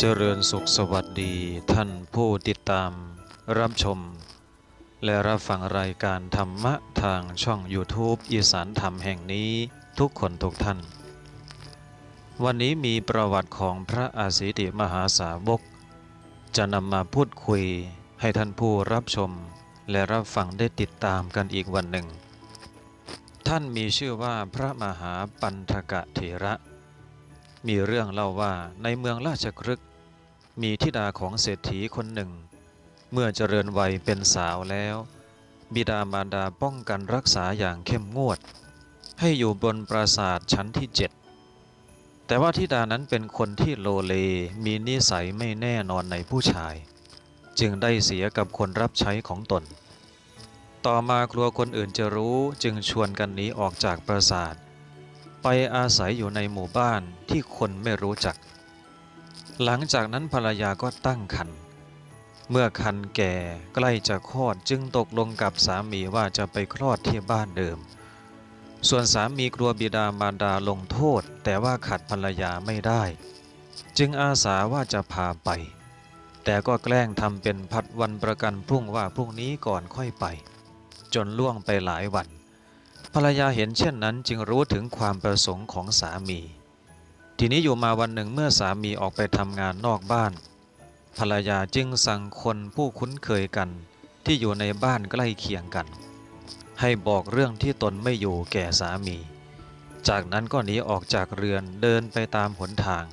เจริญสุขสวัสดีท่านผู้ติดตามรับชม และรับฟังรายการธรรมะทางช่อง YouTube อีสานธรรมแห่งนี้ทุกคนทุกท่าน วันนี้มีประวัติของพระอาศิติมหาสาวก จะนำมาพูดคุยให้ท่านผู้รับชม และรับฟังได้ติดตามกันอีกวันหนึ่ง ท่านมีชื่อว่าพระมหาปันธกะเถระ มีเรื่องเล่าว่าในเมืองราชครึก มีธิดาของเศรษฐีคนหนึ่ง เมื่อเจริญวัยเป็นสาวแล้ว บิดามารดาป้องกันรักษาอย่างเข้มงวด ให้อยู่บนปราสาทชั้นที่เจ็ดแต่ว่าธิดานั้นเป็นคนที่โลเลมีนิสัยไม่แน่นอนในผู้ชาย จึงได้เสียกับคนรับใช้ของตน ต่อมากลัวคนอื่นจะรู้จึงชวนกันหนีออกจากปราสาท ไปอาศัยอยู่ในหมู่บ้านที่คนไม่รู้จัก หลังจากนั้นภรรยาก็ตั้งครรภ์เมื่อคันแก่ใกล้จะคลอดจึงตกลงกับสามีว่าจะไปคลอดที่บ้านเดิม ส่วนสามีกลัวบิดามารดาลงโทษ แต่ว่าขัดภรรยาไม่ได้ จึงอาสาว่าจะพาไป แต่ก็แกล้งทำเป็นพัดวันประกันพรุ่งว่าพรุ่งนี้ก่อนค่อยไป จนล่วงไปหลายวัน ภรรยาเห็นเช่นนั้นจึงรู้ถึงความประสงค์ของสามี ทีนี้อยู่มาวันหนึ่งเมื่อสามีออกไปทำงานนอกบ้าน ภรรยาจึงสั่งคนผู้คุ้นเคยกัน ที่อยู่ในบ้านใกล้เคียงกัน ให้บอกเรื่องที่ตนไม่อยู่แก่สามี จากนั้นก็หนีออกจากเรือนเดินไปตามหนทาง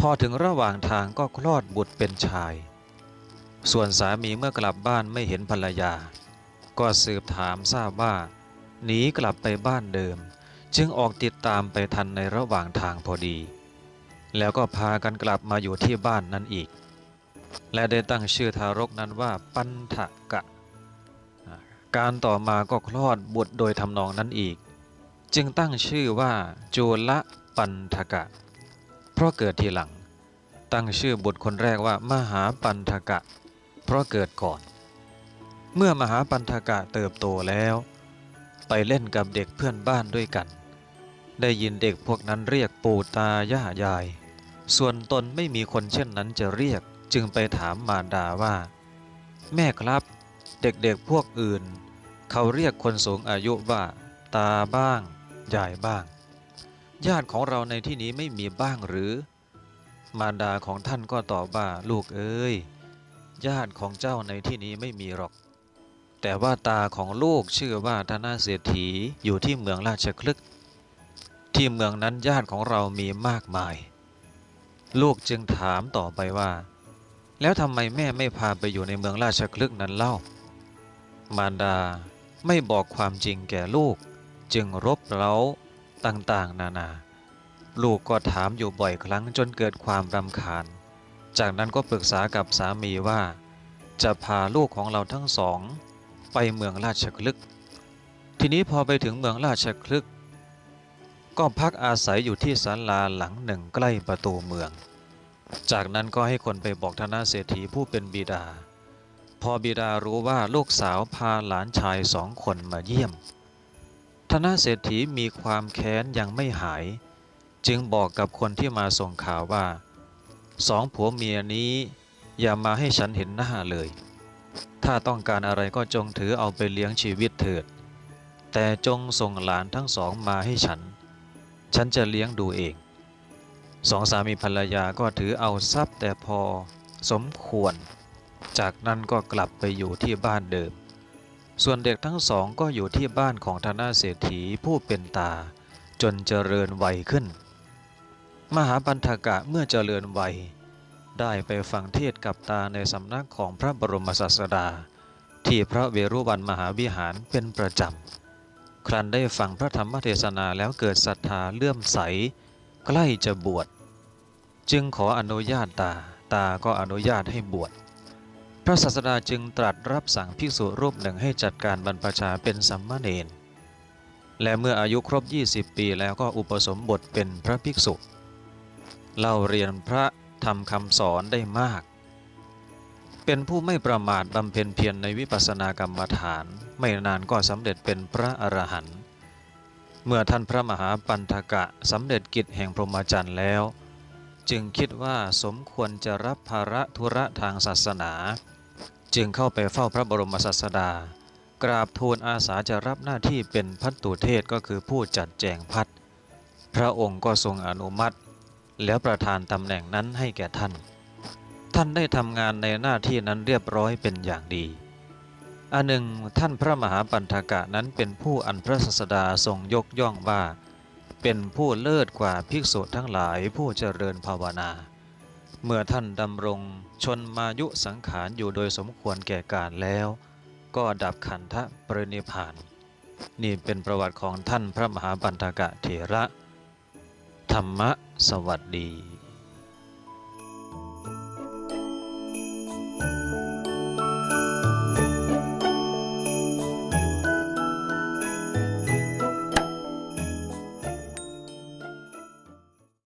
พอถึงระหว่างทางก็คลอดบุตรเป็นชาย ส่วนสามีเมื่อกลับบ้านไม่เห็นภรรยา ก็สืบถามทราบว่า หนีกลับไปบ้านเดิม จึงออกติดตามไปทันในระหว่างทางพอดี แล้วก็พากันกลับมาอยู่ที่บ้านนั้นอีก และได้ตั้งชื่อทารกนั้นว่าปันทะกะ การต่อมาก็คลอดบุตรโดยทำนองนั้นอีก จึงตั้งชื่อว่าจูลปันทกะ เพราะเกิดทีหลัง ตั้งชื่อบุตรคนแรกว่ามหาปันทกะ เพราะเกิดก่อน เมื่อมหาปันทกะเติบโตแล้ว ไปเล่นกับเด็กเพื่อนบ้านด้วยกัน ได้ยินเด็กพวกนั้นเรียกปู่ตาย่ายาย ส่วนตนไม่มีคนเช่นนั้นจะเรียก จึงไปถามมารดาว่า แม่ครับ เด็กๆพวกอื่น เขาเรียกคนสูงอายุว่า ตาบ้างยายบ้าง ญาติของเราในที่นี้ไม่มีบ้างหรือ มารดาของท่านก็ตอบว่าลูกเอ้ยญาติของเจ้าในที่นี้ไม่มีหรอก แต่ว่าตาของลูกชื่อว่าธนาเศรษฐีอยู่ที่เมืองราชคลึก ที่เมืองนั้นญาติของเรามีมากมาย ลูกจึงถามต่อไปว่า แล้วทำไมแม่ไม่พาไปอยู่ในเมืองราชคลึกนั้นเล่า มารดาไม่บอกความจริงแก่ลูก จึงรบเร้าต่างๆ นานา ลูกก็ถามอยู่บ่อยครั้งจนเกิดความรำคาญ จากนั้นก็ปรึกษากับสามีว่า จะพาลูกของเราทั้งสอง ไปเมืองราชคลึก ทีนี้พอไปถึงเมืองราชคลึก ก็พักอาศัยอยู่ที่ศาลาหลังหนึ่งใกล้ประตูเมือง จากนั้นก็ให้คนไปบอกธนาเศรษฐีผู้เป็นบิดา พอบิดารู้ว่าลูกสาวพาหลานชายสองคนมาเยี่ยม ธนาเศรษฐีมีความแค้นยังไม่หาย จึงบอกกับคนที่มาส่งข่าวว่าสองผัวเมียนี้อย่ามาให้ฉันเห็นหน้าเลย ถ้าต้องการอะไรก็จงถือเอาไปเลี้ยงชีวิตเถิด แต่จงส่งหลานทั้งสองมาให้ฉัน ฉันจะเลี้ยงดูเอง สองสามีภรรยาก็ถือเอาทรัพย์แต่พอสมควร จากนั้นก็กลับไปอยู่ที่บ้านเดิม ส่วนเด็กทั้งสองก็อยู่ที่บ้านของธนาเศรษฐีผู้เป็นตา จนเจริญวัยขึ้น มหาปันธกะเมื่อเจริญวัย ได้ไปฟังเทศกับตาในสำนักของพระบรมศาสดา ที่พระเวรุวันมหาวิหารเป็นประจำ ครั้นได้ฟังพระธรรมเทศนาแล้วเกิดศรัทธาเลื่อมใส ใกล้จะบวช จึงขออนุญาตตา ตาก็อนุญาตให้บวช พระศาสดาจึงตรัสรับสั่งภิกษุรูปหนึ่งให้จัดการบรรพชาเป็นสัมมาเนนและเมื่ออายุครบ 20 ปีแล้วก็อุปสมบทเป็นพระภิกษุ เล่าเรียนพระ ทำคำสอนได้มาก เป็นผู้ไม่ประมาทบำเพ็ญเพียรในวิปัสสนากรรมฐาน ไม่นานก็สำเร็จเป็นพระอรหันต์เมื่อท่านพระมหาปันธกะสำเร็จกิจแห่งพรหมจรรย์แล้ว จึงคิดว่าสมควรจะรับภาระธุระทางศาสนา จึงเข้าไปเฝ้าพระบรมศาสดา กราบทูลอาสาจะรับหน้าที่เป็นพัตตุเทศก็คือผู้จัดแจงพัดพระองค์ก็ทรงอนุมัติ แล้วประทานตำแหน่งนั้นให้แก่ท่าน ท่านได้ทำงานในหน้าที่นั้นเรียบร้อยเป็นอย่างดี อันหนึ่งท่านพระมหาปันธกะนั้นเป็นผู้อันพระศาสดาทรงยกย่องว่า เป็นผู้เลิศกว่าภิกษุทั้งหลายผู้เจริญภาวนา เมื่อท่านดำรงชนมายุสังขารอยู่โดยสมควรแก่การแล้ว ก็ดับขันธะปรินิพพาน นี่เป็นประวัติของท่านพระมหาปันธกะเถระ ธรรมะ สวัสดี